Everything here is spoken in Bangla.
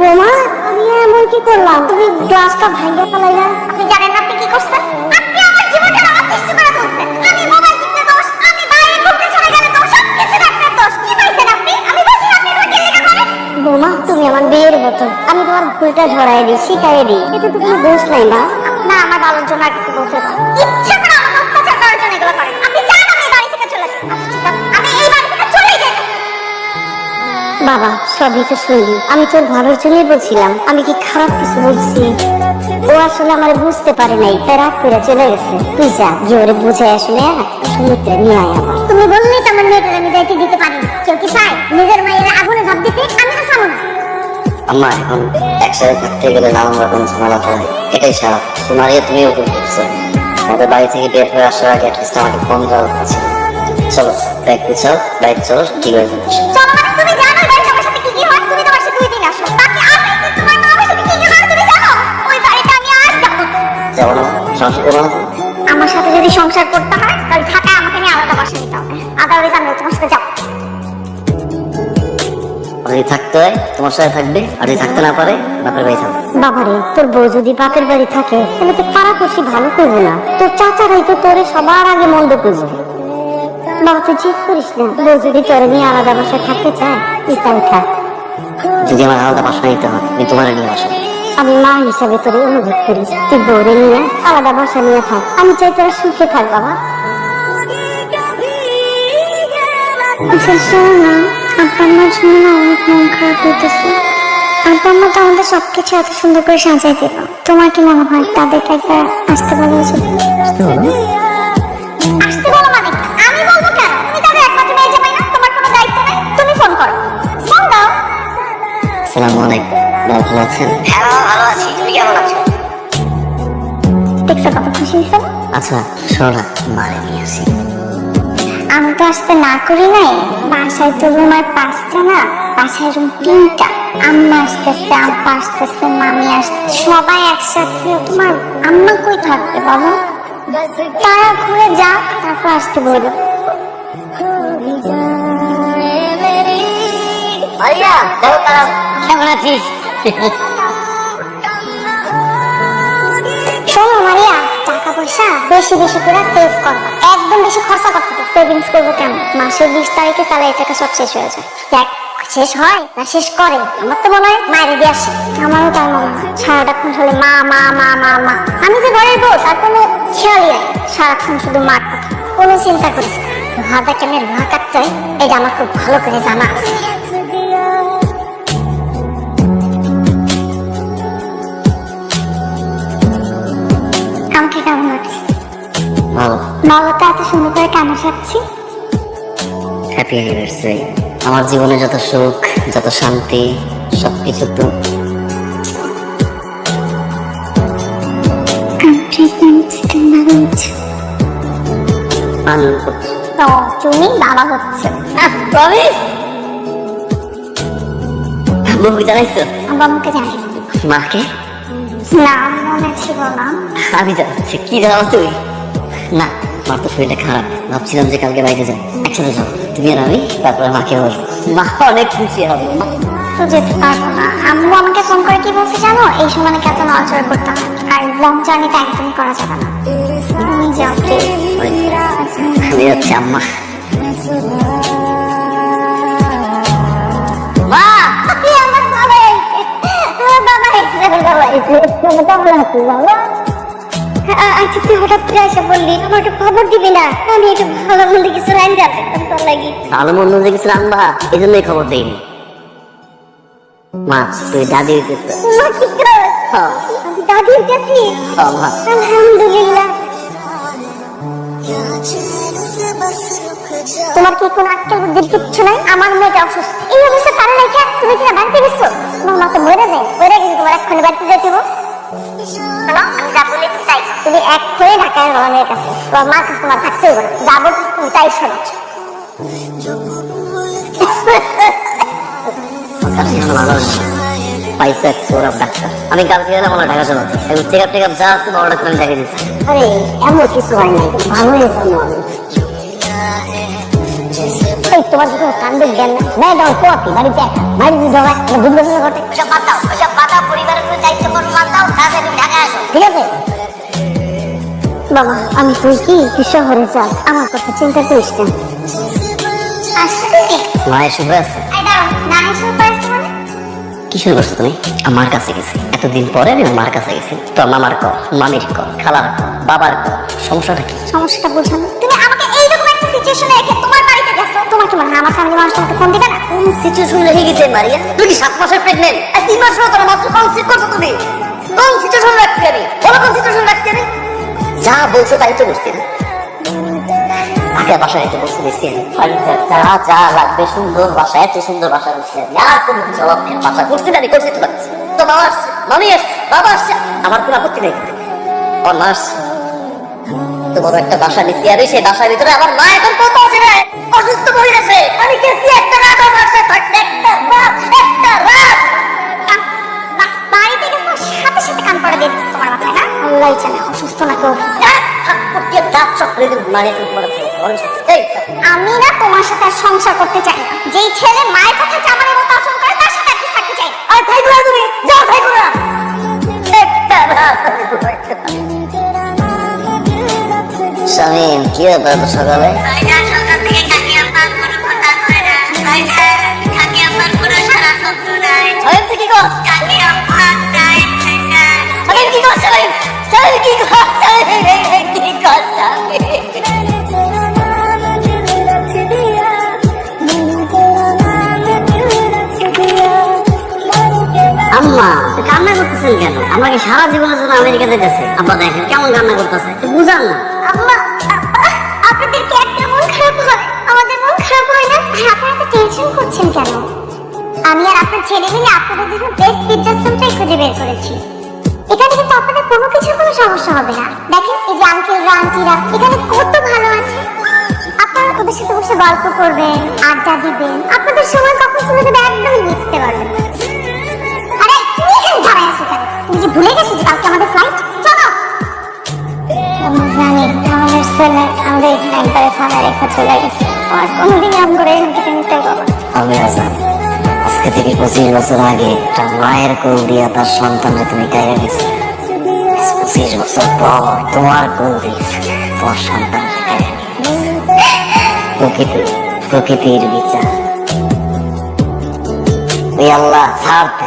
বোমা আমি এমন কি করলাম? তুমি গ্লাসটা ভাঙিয়ে ফেলাইলা। আপনি জানেন না আপনি কি করছেন? আপনি আমার জীবনটা অতিষ্ঠ করে তুলছেন। আমি মোবাইল কিনতে দোষ আমি বাইরে ঘুরতে চলে গেলে দোষ সব কিছু আপনার দোষ। কি পাইছেন আপনি? আমি বলছি আপনি এগুলো কি লেখা করেন? বোমা তুমি আমার বিয়ের মতো আমি তোমার ভুলটা ধরাই দিই শিখাই দিই। এতে তো কোনো দোষ নাই না না আমার জন্য আর কিছু বলতে পারো ইচ্ছা করে আমার অত্যাচার করার জন্য এগুলো করেন। বাবা সবই তো শুনলি আমি তোর ভালোর জন্যই বলছিলাম। আমি কি খারাপ কিছু বলছি? ও আসলে আমার বুঝতে পারে নাই তাই রাগ করে চলে গেছে। তুই যা জোরে বুঝে আসলে সমুদ্রে নিয়ে আয় আমার তুমি বললেই তো আমার মেয়েটার আমি যাইতে দিতে পারি কেউ কি চায়? নিজের মায়ের আগুনে ঝাঁপ দিতে? আমি তো চাবো না। আম্মা এখন একসাথে থাকতে গেলে নানান রকম ঝামেলা হয়। এটাই স্বাভাবিক তোমার ইয়ে তুমিও ভুল করছ আমাদের বাড়ি থেকে বের হয়ে আসার আগে অ্যাটলিস্ট আমাকে ফোন চলো ব্যাগ গুছাও বাইক চলো ঠিক হয়ে যাবে? করব আমার সাথে যদি সংসার করতে হয় তাহলে ঢাকায় আমাকে নিয়ে আলাদা বাসা নিতে হবে। আদারওয়াইজ আমি তোমার সাথে যাব। যদি থাকতে হয় তোমার সাথে থাকবে আর যদি থাকতে না পারে বাপের বাড়ি থাকবে। বাবারে তোর বউ যদি বাপের বাড়ি থাকে তাহলে তো পাড়া খুশি ভালো করবে না। তোর চাচারাই তো তোরে সবার আগে মন্দ খুঁজবে বাবা তুই ঠিক করিস না। বউ যদি তোরে নিয়ে আলাদা বাসায় থাকতে চায় তুই তাই থাক যদি আমার আলাদা বাসা নিতে হয় আমি তোমার নিয়ে বাসা আমি মা হিসাবে তোরে অনুভব করি। তুই বউরে নিয়ে আলাদা বাসা নিয়ে থাক। আমি চাই তোরা সুখে থাক বাবা। আচ্ছা শোনো আব্বা আমার জন্য না অনেক মন খারাপ হইতেছে। আব্বা আম্মা তো আমাদের সবকিছু এত সুন্দর করে সাজাই দিল। তোমার কি মনে হয় তাদেরকে আসতে বলা উচিত? আসতে বলো? মানে আমি বলব কেন? তুমি তাদের একমাত্র মেয়ে জামাই না তোমার কোনো দায়িত্ব নাই। তুমি ফোন করো। ফোন দাও। সালাম আলাইকুম। ভালো আছেন? হ্যাঁ ভালো আছি। তুমি কেমন আছো? দেখছ কত খুশি হয়েছে? আচ্ছা মারে নিয়ে আসি। আমি তো আসতে না করি নাই। বাসায় তো রুম আর পাঁচটা না বাসায় রুম তিনটা। আম্মা আসতেছে আব্বা আসতেছে মামি আসতেছে সবাই একসাথে তোমার আম্মা কই থাকবে বাবা তারা ঘুরে যা তারপর আসতে বলব। ভাইয়া দাও দাও কেমন আছিস? শোনো মারিয়া টাকা পয়সা বেশি বেশি করে সেভ করবা একদম বেশি খরচা করতে সেভিংস করব কেন মাসের বিশ তারিখে স্যালারি টাকা সব শেষ হয়ে যায়। শেষ হয় না শেষ করে? আমার তো মনে হয় মায়ের দিয়ে আসে। আমারও তার মনে হয়। সারাটাক্ষণ খালি মা মা মা মা মা। আমি যে ঘরের বউ, তার কোনো খেয়ালই নাই। সারাক্ষণ শুধু মার কথা কোনো চিন্তা করিস না। ভাদা কেমন লোহা কাটতে এটা আমার খুব ভালো করে জানা আছে। বাবা এত সুন্দর করে কেন সাজছি? হ্যাপি অ্যানিভার্সারি আমার জীবনে যত সুখ যত শান্তি সবকিছু তো তুমি বাবা হচ্ছে। প্রমিস জানাইছো? আব্বা আমাকে মাকে? না মনে ছিল না। আমি জানাচ্ছি। কি জানাব তুই না আমার তো শরীরটা খারাপ। ভাবছিলাম যে কালকে বাইরে যাই। একসাথে যাব তুমি আর আমি তারপরে মাকে বলব। মা অনেক খুশি হবে। যেতে পারব না আম্মু আমাকে ফোন করে কি বলছে জানো? এই সময় নাকি এত নড়াচড়া করতে হয় আর লং জার্নিটা একদমই করা যাবে না। তুমি যাও আমি যাচ্ছি আম্মা। মা আমার বাবা। আমার বাবা আমার বাবা এসেছে। বাবা আচ্ছা তুই হঠাৎ এসে বললি আমার একটু খবর দিবি না? আমি একটু ভালো মন্দ কিছু লাইন যাবে তোর লাগি। ভালো মন্দ আম্মা এই জন্যই খবর মা তুই দাদি হইতেছ মা কি আমি দাদির কাছে আলহামদুলিল্লাহ। তোমার কি কোনো আক্কেল বুদ্ধির কিচ্ছু নাই? আমার মেয়েটা অসুস্থ। এই অবস্থা তারা রেখে তুমি কি না বাড়িতে গেছো? তোমার মা তো মরে যায়। মরে গেলে তোমার এক্ষুনি বাড়িতে যেতে তুমি এক করে ঢাকায় কাছে তোমার মার কাছে তোমার থাকতে হবে না। যা বলছি তুমি তাই শোনো কাছে এখন ভালো হচ্ছে পাইছে এক সৌরভ ডাক্তার আমি কালকে গেলাম আমার ঢাকা চলো এখন চেক আপ টেক আপ যা আছে বড় ডাক্তার আমি দেখে দিচ্ছি আরে এমন কিছু হয় নাই ভালোই হতো এই তোমার জ্ঞান না বাড়িতে ঘটে বাদ ঠিক আছে? বাবা আমি তুই কি তুই শহরে যাস? আমার কথা চিন্তা করিস না। মায়ের শুভ আছে। মানে? কি শুরু করছ তুমি? আমার কাছে গেছি। এতদিন পরে আমি মার কাছে গেছি। তো মামার ক মামির ক খালার ক বাবার ক সমস্যাটা কি? সমস্যাটা বোঝানো তুমি আমাকে এইরকম একটা সিচুয়েশনে রেখে তোমার বাড়িতে গেছো? তোমার কি মনে হয় আমার ফ্যামিলি মানুষ তোমাকে ফোন দিবে না? কোন সিচুয়েশন রেখে গেছে মারিয়া? তুই কি সাত মাসের প্রেগনেন্ট আর তিন মাস হলো তোর মাত্র কনসিভ করছ তুমি? কোন সিচুয়েশন রাখছি আমি? কোন সিচুয়েশন রাখছি আমি? যা বলছো তাই তো না আগে বাসায় এসে বসে দিচ্ছি যা যা লাগবে, সুন্দর বাসা, এত সুন্দর বাসা দিচ্ছি আমি। আর কোনো কিছু অভাব নেই, বাসা করছি না করছি তো পারছি তো বাবা আসছে, মামি আসছে, বাবা আসছে। আমার কোনো আপত্তি নেই। আমার মা আসছে। তো বড় একটা বাসা নিচ্ছি আমি সেই বাসার ভিতরে আমার মা এখন কত আছে রে? অসুস্থ হয়ে গেছে। আমি গেছি একটা রাত, আমার সাথে একটা রাত একটা রাত। মাথায় না অসুস্থ না কেউ? আমি না তোমার সাথে সংসার করতে চাই না। যেই ছেলে মায়ের কথা চামারের মতো আচরণ করে তার সাথে আর থাকতে চাই আর তাই করে তুমি যাও করে একটা শামিম কি ব্যাপার এত সকালে? সকাল থেকে কাকি আপনার কোনো কথা কয় না কাকি আপনার কোনো সারা শব্দ নাই কি কর কাকি আপনার নাই কি কর শামিম কি কর কি কর শামিম আম্মা কান্না করতেছেন কেন? আমাকে সারা জীবনের জন্য আমেরিকা যেতেছে। আব্বা, দেখেন কেমন কান্না করতেছে। বুঝান না। আম্মা খারাপ হয়? আমাদের খারাপ হয় না? করছেন কেন? আমি আর আপনার ছেলে মিলে আপনাদের জন্য বেস্ট বৃদ্ধাশ্রমটাই খুঁজে বের করেছি। এখানে কিন্তু আপনাদের কোনো কিছুর কোনো সমস্যা হবে না। দেখেন, এই যে আঙ্কেলরা আন্টিরা এখানে কত ভালো আছে। আপনারা ওদের সাথে বসে গল্প করবেন, আড্ডা দিবেন। আপনাদের সময় কখন চলে যাবে একদমই বুঝতে পারবেন আরে, তুমি এখানে দাঁড়ায় আছো কেন? তুমি কি ভুলে গেছো যে কালকে আমাদের ফ্লাইট জানি আমাদের আমাদের একবারে চলে গেছে আর কোনোদিন আম করে এখান থেকে নিতে পারব। আমি আসাম আজকে থেকে পঁচিশ বছর আগে একটা মায়ের কোল দিয়া তার সন্তানে তুমি কেড়ে গেছো পঁচিশ বছর পর তোমার কোল দিয়ে তোমার সন্তান প্রকৃতি, প্রকৃতির বিচার। আল্লাহ ছাড়তে